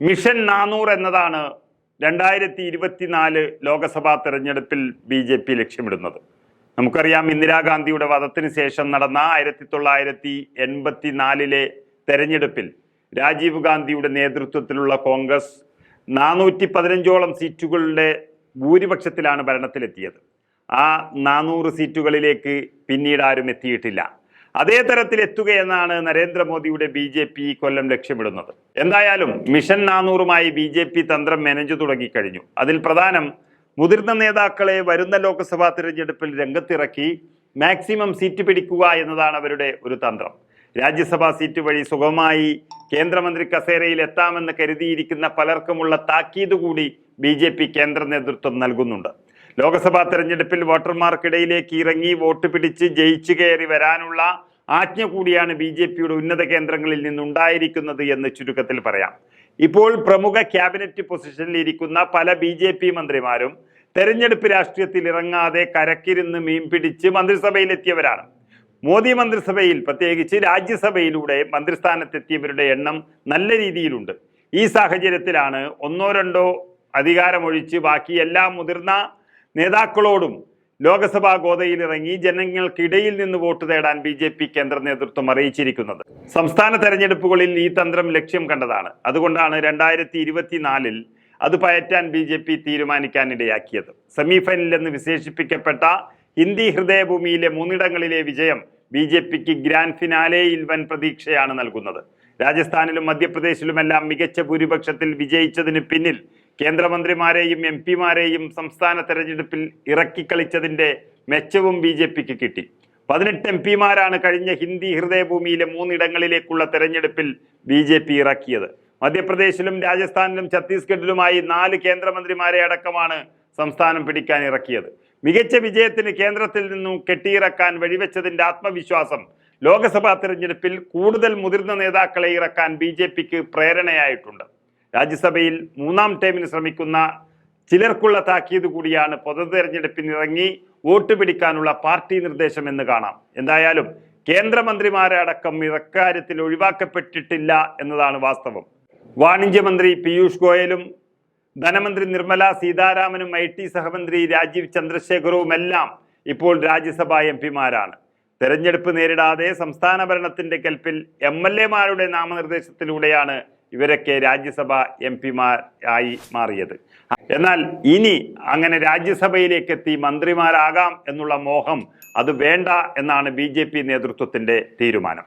Mission നാനൂറ് എന്നതാണ് രണ്ടായിരത്തി ഇരുപത്തിനാല് ലോക്സഭാ തെരഞ്ഞെടുപ്പിൽ ബി ജെ പി ലക്ഷ്യമിടുന്നത്. നമുക്കറിയാം ഇന്ദിരാഗാന്ധിയുടെ വധത്തിന് ശേഷം നടന്ന ആയിരത്തി തൊള്ളായിരത്തി എൺപത്തി നാലിലെ തെരഞ്ഞെടുപ്പിൽ രാജീവ് ഗാന്ധിയുടെ നേതൃത്വത്തിലുള്ള കോൺഗ്രസ് നാനൂറ്റി പതിനഞ്ചോളം സീറ്റുകളുടെ ഭൂരിപക്ഷത്തിലാണ് ഭരണത്തിലെത്തിയത്. ആ നാനൂറ് സീറ്റുകളിലേക്ക് പിന്നീട് ആരും എത്തിയിട്ടില്ല. അതേ തരത്തിൽ എത്തുകയെന്നാണ് നരേന്ദ്രമോദിയുടെ ബി ജെ പി കൊല്ലം ലക്ഷ്യമിടുന്നത്. എന്തായാലും മിഷൻ നാനൂറുമായി ബി ജെ പി തന്ത്രം മെനഞ്ഞു തുടങ്ങിക്കഴിഞ്ഞു. അതിൽ പ്രധാനം മുതിർന്ന നേതാക്കളെ വരുന്ന ലോക്സഭാ തിരഞ്ഞെടുപ്പിൽ രംഗത്തിറക്കി മാക്സിമം സീറ്റ് പിടിക്കുക എന്നതാണ് അവരുടെ ഒരു തന്ത്രം. രാജ്യസഭാ സീറ്റ് വഴി സുഗമമായി കേന്ദ്രമന്ത്രി കസേരയിൽ എത്താമെന്ന് കരുതിയിരിക്കുന്ന പലർക്കുമുള്ള താക്കീത് കൂടി ബി ജെ പി കേന്ദ്ര നേതൃത്വം നൽകുന്നുണ്ട്. ലോക്സഭാ തെരഞ്ഞെടുപ്പിൽ വോട്ടർമാർക്കിടയിലേക്ക് ഇറങ്ങി വോട്ട് പിടിച്ച് ജയിച്ചു കയറി വരാനുള്ള ആജ്ഞ കൂടിയാണ് ബി ജെ പിയുടെ ഉന്നത കേന്ദ്രങ്ങളിൽ നിന്നുണ്ടായിരിക്കുന്നത് എന്ന് ചുരുക്കത്തിൽ പറയാം. ഇപ്പോൾ പ്രമുഖ ക്യാബിനറ്റ് പൊസിഷനിൽ ഇരിക്കുന്ന പല ബി ജെ പി മന്ത്രിമാരും തെരഞ്ഞെടുപ്പ് രാഷ്ട്രീയത്തിൽ ഇറങ്ങാതെ കരക്കിരുന്ന് മീൻ പിടിച്ച് മന്ത്രിസഭയിലെത്തിയവരാണ്. മോദി മന്ത്രിസഭയിൽ പ്രത്യേകിച്ച് രാജ്യസഭയിലൂടെ മന്ത്രിസ്ഥാനത്തെത്തിയവരുടെ എണ്ണം നല്ല രീതിയിലുണ്ട്. ഈ സാഹചര്യത്തിലാണ് ഒന്നോ രണ്ടോ അധികാരമൊഴിച്ച് ബാക്കി എല്ലാ മുതിർന്ന നേതാക്കളോടും ലോക്സഭാ ഗോതയിലിറങ്ങി ജനങ്ങൾക്കിടയിൽ നിന്ന് വോട്ട് തേടാൻ ബി ജെ പി കേന്ദ്ര നേതൃത്വം അറിയിച്ചിരിക്കുന്നത്. സംസ്ഥാന തെരഞ്ഞെടുപ്പുകളിൽ ഈ തന്ത്രം ലക്ഷ്യം കണ്ടതാണ്. അതുകൊണ്ടാണ് രണ്ടായിരത്തി ഇരുപത്തിനാലിൽ അത് പയറ്റാൻ ബി ജെ പി തീരുമാനിക്കാനിടയാക്കിയത് സെമിഫൈനൽ എന്ന് വിശേഷിപ്പിക്കപ്പെട്ട ഹിന്ദി ഹൃദയഭൂമിയിലെ മൂന്നിടങ്ങളിലെ വിജയം ബി ജെ പിക്ക് ഗ്രാൻഡ് ഫിനാലെയിൽ വൻ പ്രതീക്ഷയാണ് നൽകുന്നത്. രാജസ്ഥാനിലും മധ്യപ്രദേശിലുമെല്ലാം മികച്ച ഭൂരിപക്ഷത്തിൽ വിജയിച്ചതിന് പിന്നിൽ കേന്ദ്രമന്ത്രിമാരെയും എം പിമാരെയും സംസ്ഥാന തെരഞ്ഞെടുപ്പിൽ ഇറക്കിക്കളിച്ചതിന്റെ മെച്ചവും ബി ജെ പിക്ക് കിട്ടി. പതിനെട്ട് എം പിമാരാണ് കഴിഞ്ഞ ഹിന്ദി ഹൃദയഭൂമിയിലെ മൂന്നിടങ്ങളിലേക്കുള്ള തെരഞ്ഞെടുപ്പിൽ ബി ജെ പി ഇറക്കിയത്. മധ്യപ്രദേശിലും രാജസ്ഥാനിലും ഛത്തീസ്ഗഡിലുമായി നാല് കേന്ദ്രമന്ത്രിമാരെ അടക്കമാണ് സംസ്ഥാനം പിടിക്കാൻ ഇറക്കിയത്. മികച്ച വിജയത്തിന് കേന്ദ്രത്തിൽ നിന്നും കെട്ടിയിറക്കാൻ വഴിവെച്ചതിന്റെ ആത്മവിശ്വാസം ലോക്സഭാ തെരഞ്ഞെടുപ്പിൽ കൂടുതൽ മുതിർന്ന നേതാക്കളെ ഇറക്കാൻ ബി പ്രേരണയായിട്ടുണ്ട്. രാജ്യസഭയിൽ മൂന്നാം ടൈമിന് ശ്രമിക്കുന്ന ചിലർക്കുള്ള താക്കീത് കൂടിയാണ് പൊതു തെരഞ്ഞെടുപ്പിന് ഇറങ്ങി വോട്ട് പിടിക്കാനുള്ള പാർട്ടി നിർദ്ദേശം എന്ന് കാണാം. എന്തായാലും കേന്ദ്രമന്ത്രിമാരെ അടക്കം ഇക്കാര്യത്തിൽ ഒഴിവാക്കപ്പെട്ടിട്ടില്ല എന്നതാണ് വാസ്തവം. വാണിജ്യമന്ത്രി പീയൂഷ് ഗോയലും ധനമന്ത്രി നിർമ്മല സീതാരാമനും ഐ ടി സഹമന്ത്രി രാജീവ് ചന്ദ്രശേഖറുമെല്ലാം ഇപ്പോൾ രാജ്യസഭാ എം പിമാരാണ്. തെരഞ്ഞെടുപ്പ് നേരിടാതെ സംസ്ഥാന ഭരണത്തിന്റെ കൽപ്പിൽ എം എൽ എമാരുടെ നാമനിർദ്ദേശത്തിലൂടെയാണ് ഇവരൊക്കെ രാജ്യസഭ എം പിമാരായി മാറിയത്. എന്നാൽ ഇനി അങ്ങനെ രാജ്യസഭയിലേക്ക് എത്തി മന്ത്രിമാരാകാം എന്നുള്ള മോഹം അത് വേണ്ട എന്നാണ് ബി നേതൃത്വത്തിന്റെ തീരുമാനം.